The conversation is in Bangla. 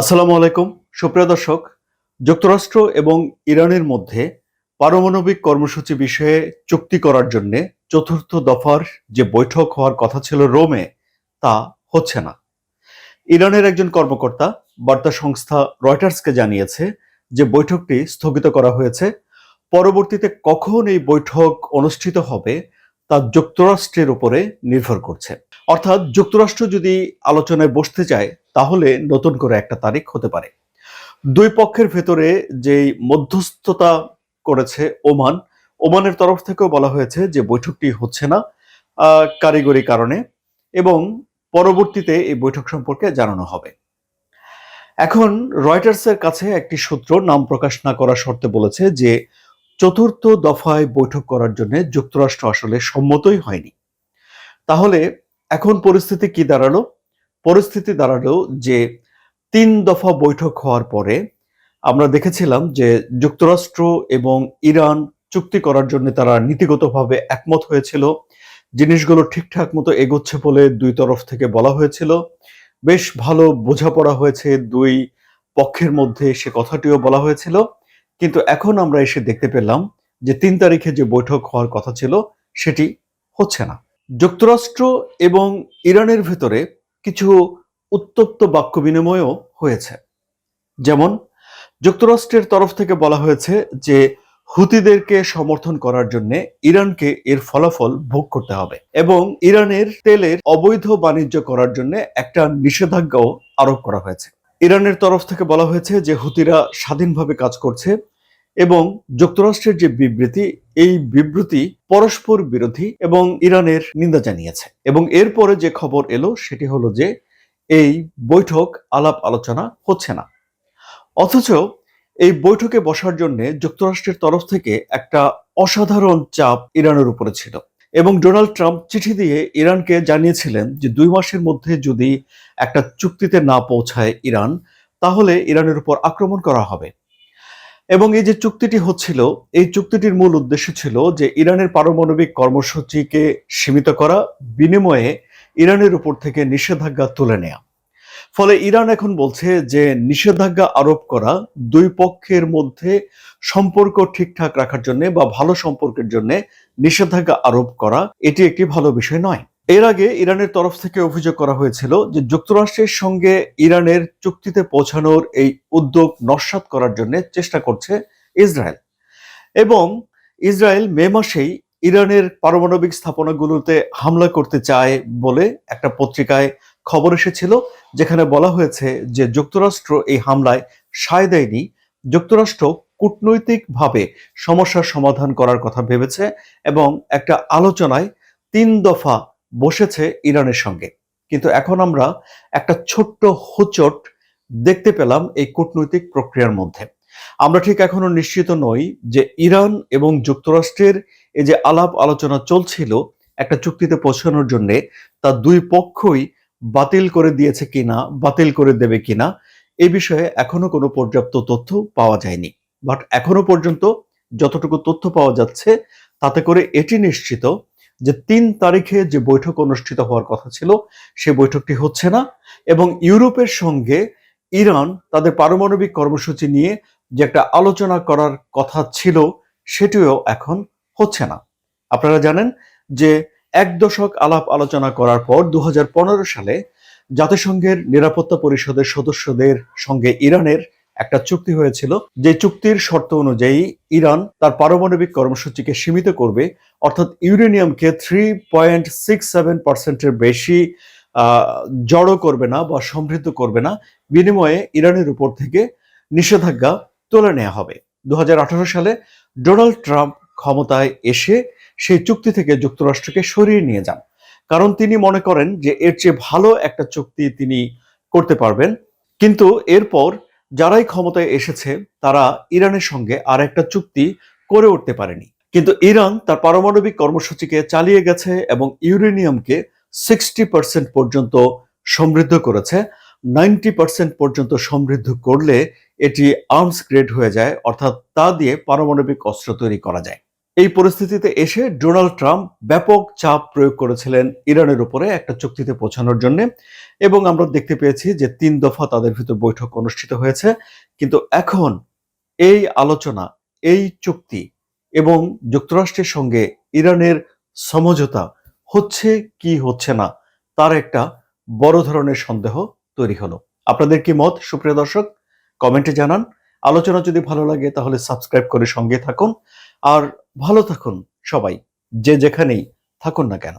আসসালামু আলাইকুম। সুপ্রিয় দর্শক, যুক্তরাষ্ট্র এবং ইরানের মধ্যে পারমাণবিক কর্মসূচি বিষয়ে চুক্তি করার জন্য চতুর্থ দফার যে বৈঠক হওয়ার কথা ছিল রোমে, তা হচ্ছে না। ইরানের একজন কর্মকর্তা বার্তা সংস্থা রয়টার্সকে জানিয়েছে যে বৈঠকটি স্থগিত করা হয়েছে। পরবর্তীতে কখন এই বৈঠক অনুষ্ঠিত হবে তা যুক্তরাষ্ট্রের উপরে নির্ভর করছে। অর্থাৎ যুক্তরাষ্ট্র যদি আলোচনায় বসতে চায় তাহলে নতুন করে একটা তারিখ হতে পারে। দুই পক্ষের ভেতরে যেই মধ্যস্থতা করেছে ওমান, ওমানের তরফ থেকেও বলা হয়েছে যে বৈঠকটি হচ্ছে না কারিগরি কারণে এবং পরবর্তীতে এই বৈঠক সম্পর্কে জানানো হবে। এখন রয়টার্সের কাছে একটি সূত্র নাম প্রকাশ না করার শর্তে বলেছে যে চতুর্থ দফায় বৈঠক করার জন্য যুক্তরাষ্ট্র আসলে সম্মতই হয়নি। তাহলে এখন পরিস্থিতি কি দাঁড়াল? পরিস্থিতি দাঁড়াল যে তিন দফা বৈঠক হওয়ার পরে আমরা দেখেছিলাম যে যুক্তরাষ্ট্র এবং ইরান চুক্তি করার জন্য তারা নীতিগতভাবে একমত হয়েছিল। জিনিসগুলো ঠিকঠাক মতো এগোচ্ছে বলে দুই তরফ থেকে বলা হয়েছিল। বেশ ভালো বোঝাপড়া হয়েছে দুই পক্ষের মধ্যে সে কথাটিও বলা হয়েছিল। কিন্তু এখন আমরা এসে দেখতে পেলাম যে তিন তারিখে যে বৈঠক হওয়ার কথা ছিল সেটি হচ্ছে না। যুক্তরাষ্ট্র এবং ইরানের ভেতরে কিছু উত্তপ্ত বাক্য বিনিময়ও হয়েছে। যেমন, যুক্তরাষ্ট্রের তরফ থেকে বলা হয়েছে যে, হুতিদেরকে সমর্থন করার জন্য ইরানকে এর ফলাফল ভোগ করতে হবে এবং ইরানের তেলের অবৈধ বাণিজ্য করার জন্য একটা নিষেধাজ্ঞাও আরোপ করা হয়েছে। ইরানের তরফ থেকে বলা হয়েছে যে, হুতিরা স্বাধীনভাবে কাজ করছে এবং যুক্তরাষ্ট্রের যে বিবৃতি, এই বিবৃতি পরস্পর বিরোধী এবং ইরানের নিন্দা জানিয়েছে। এবং এরপরে যে খবর এলো, সেটি হলো যে এই বৈঠক আলাপ আলোচনা হচ্ছে না। অথচ এই বৈঠকে বসার জন্য যুক্তরাষ্ট্রের তরফ থেকে একটা অসাধারণ চাপ ইরানের উপরে ছিল। এবং ডোনাল্ড ট্রাম্প চিঠি দিয়ে ইরানকে জানিয়েছিলেন যে দুই মাসের মধ্যে যদি একটা চুক্তিতে না পৌঁছায় ইরান, তাহলে ইরানের উপর আক্রমণ করা হবে। এবং এই যে চুক্তিটি হচ্ছিল, এই চুক্তিটির মূল উদ্দেশ্য ছিল যে ইরানের পারমাণবিক কর্মসূচিকে সীমিত করা, বিনিময়ে ইরানের উপর থেকে নিষেধাজ্ঞা তুলে নেওয়া ফলে ইরান এখন বলছে যে নিষেধাজ্ঞা আরোপ করা দুই পক্ষের মধ্যে সম্পর্ক ঠিকঠাক রাখার জন্য বা ভালো সম্পর্কের জন্য নিষেধাজ্ঞা আরোপ করা, এটি একটি ভালো বিষয় নয়। এর আগে ইরানের তরফ থেকে অভিযোগ করা হয়েছিল যে যুক্তরাষ্ট্রের সঙ্গে ইরানের চুক্তিতে পৌঁছানোর এই উদ্যোগ নস্যাৎ করার জন্য চেষ্টা করছে ইসরায়েল। এবং ইসরায়েল মে মাসেই ইরানের পারমাণবিক স্থাপনাগুলোতে হামলা করতে চায় বলে একটা পত্রিকায় খবর এসেছিল, যেখানে বলা হয়েছে যে যুক্তরাষ্ট্র এই হামলায় সায় দেয়নি। যুক্তরাষ্ট্র কূটনৈতিকভাবে সমস্যার সমাধান করার কথা ভেবেছে এবং একটা আলোচনায় তিন দফা বসেছে ইরানের সঙ্গে। কিন্তু এখন আমরা একটা ছোট্ট হোচট দেখতে পেলাম এই কূটনৈতিক প্রক্রিয়ার মধ্যে। আমরা ঠিক এখনও নিশ্চিত নই যে ইরান এবং যুক্তরাষ্ট্রের এই যে আলাপ আলোচনা চলছিল, একটা চুক্তিতে পৌঁছানোর জন্য তা দুই পক্ষই বাতিল করে দিয়েছে কিনা, বাতিল করে দেবে কিনা, এ বিষয়ে এখনও কোনো পর্যাপ্ত তথ্য পাওয়া যায়নি। বাট এখনও পর্যন্ত যতটুকু তথ্য পাওয়া যাচ্ছে, তাতে করে এটি নিশ্চিত যে তিন তারিখে যে বৈঠক অনুষ্ঠিত হওয়ার কথা ছিল, সে বৈঠকটি হচ্ছে না এবং ইউরোপের সঙ্গে ইরান তাদের পারমাণবিক কর্মসূচি নিয়ে যে একটা আলোচনা করার কথা ছিল, সেটিও এখন হচ্ছে না। আপনারা জানেন যে এক দশক আলাপ আলোচনা করার পর দু হাজার পনেরো সালে জাতিসংঘের নিরাপত্তা পরিষদের সদস্যদের সঙ্গে ইরানের একটা চুক্তি হয়েছিল যে চুক্তির শর্ত অনুযায়ী ইরান তার পারমাণবিক কর্মসূচিকে সীমিত করবে, অর্থাৎ ইউরেনিয়ামকে থ্রি পয়েন্ট সিক্স সেভেন পার্সেন্টের বেশি জড়ো করবে না বা সমৃদ্ধ করবে না। বিনিময়ে ইরানের উপর থেকে নিষেধাজ্ঞা তুলে নেওয়া হবে। দু হাজার আঠারো সালে ডোনাল্ড ট্রাম্প ক্ষমতায় এসে সেই চুক্তি থেকে যুক্তরাষ্ট্রকে সরিয়ে নিয়ে যান। কারণ তিনি মনে করেন যে এর চেয়ে ভালো একটা চুক্তি তিনি করতে পারবেন। কিন্তু এরপর যারাই ক্ষমতায় এসেছে, তারা ইরানের সঙ্গে আর একটা চুক্তি করে উঠতে পারেনি। কিন্তু ইরান তার পারমাণবিক কর্মসূচিকে চালিয়ে গেছে এবং ইউরেনিয়ামকে সিক্সটি পার্সেন্ট পর্যন্ত সমৃদ্ধ করেছে। নাইনটি পার্সেন্ট পর্যন্ত সমৃদ্ধ করলে এটি আর্মস গ্রেড হয়ে যায়, অর্থাৎ তা দিয়ে পারমাণবিক অস্ত্র তৈরি করা যায়। এই পরিস্থিতিতে এসে ডোনাল্ড ট্রাম্প ব্যাপক চাপ প্রয়োগ করেছিলেন ইরানের উপরে একটা চুক্তিতে পৌঁছানোর জন্য। এবং আমরা দেখতে পেয়েছি যে তিন দফা তাদের ভিতর বৈঠক অনুষ্ঠিত হয়েছে। কিন্তু এখন এই আলোচনা, এই চুক্তি এবং যুক্তরাষ্ট্রের সঙ্গে ইরানের সমঝোতা হচ্ছে কি হচ্ছে না, তার একটা বড় ধরনের সন্দেহ তৈরি হলো। আপনাদের কি মত, সুপ্রিয় দর্শক? কমেন্টে জানান। আলোচনা যদি ভালো লাগে তাহলে সাবস্ক্রাইব করে সঙ্গে থাকুন। আর ভালো থাকুন সবাই যে যেখানেই থাকুন না কেন।